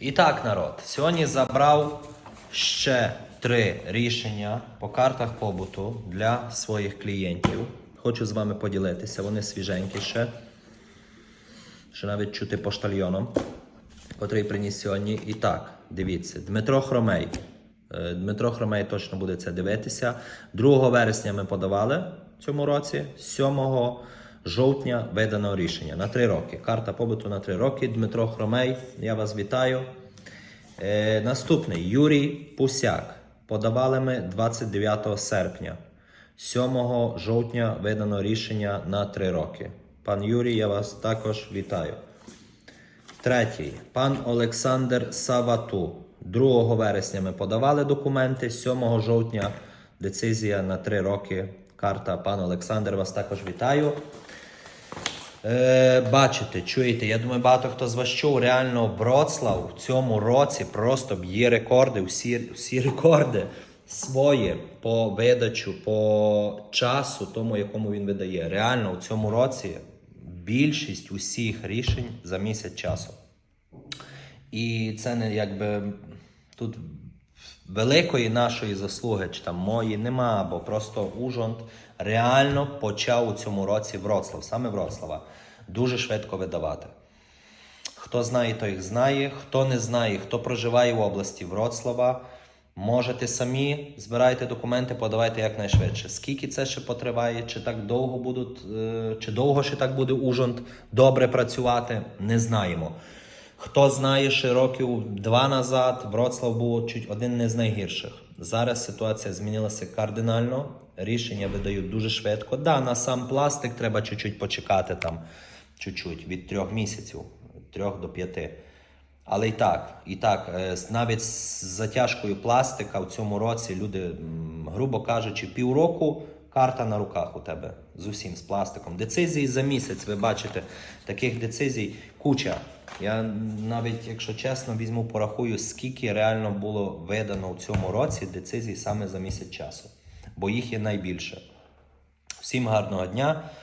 І так, народ, сьогодні забрав ще три рішення по картах побуту для своїх клієнтів. Хочу з вами поділитися, вони свіженькі ще. Ще навіть чути поштальйоном, котрий приніс сьогодні. І так, дивіться, Дмитро Хромей. Е, Дмитро Хромей точно буде це дивитися. 2 вересня ми подавали цьому році, 7 жовтня видано рішення на 3 роки. Карта побуту на 3 роки. Дмитро Хромей, я вас вітаю. Е, наступний Юрій Пусяк. Подавали ми 29 серпня. 7 жовтня видано рішення на 3 роки. Пан Юрій, я вас також вітаю. Третій. Пан Олександр Савату. 2 вересня ми подавали документи. 7 жовтня децизія на 3 роки. Карта. Пан Олександр, вас також вітаю. Е, бачите, чуєте, я думаю, багато хто з вас чув. Реально, Вроцлав в цьому році просто б'є рекорди, всі, всі рекорди свої по видачу, по часу, тому якому він видає. Реально, у цьому році більшість усіх рішень за місяць часу. І це не якби тут великої нашої заслуги, чи там мої нема, бо просто Ужгород реально почав у цьому році Вроцлав, саме Вроцлава, дуже швидко видавати. Хто знає, той знає. Хто не знає, хто проживає в області Вроцлава, можете самі збирайте документи, подавайте якнайшвидше. Скільки це ще потриває, чи так довго будуть, е, чи довго ще так буде Ужгород добре працювати, не знаємо. Хто знає, ще років два назад Вроцлав був чуть один не з найгірших. Зараз ситуація змінилася кардинально. Рішення видають дуже швидко. Да, на сам пластик треба чуть-чуть почекати там, чуть-чуть, від трьох місяців, трьох до п'яти. Але і так, і так, е, навіть з затяжкою пластика в цьому році люди, грубо кажучи, півроку карта на руках у тебе з усім з пластиком. Децизії за місяць, ви бачите, таких децизій куча. Я навіть, якщо чесно, візьму, порахую, скільки реально було видано у цьому році децизій саме за місяць часу, бо їх є найбільше. Всім гарного дня.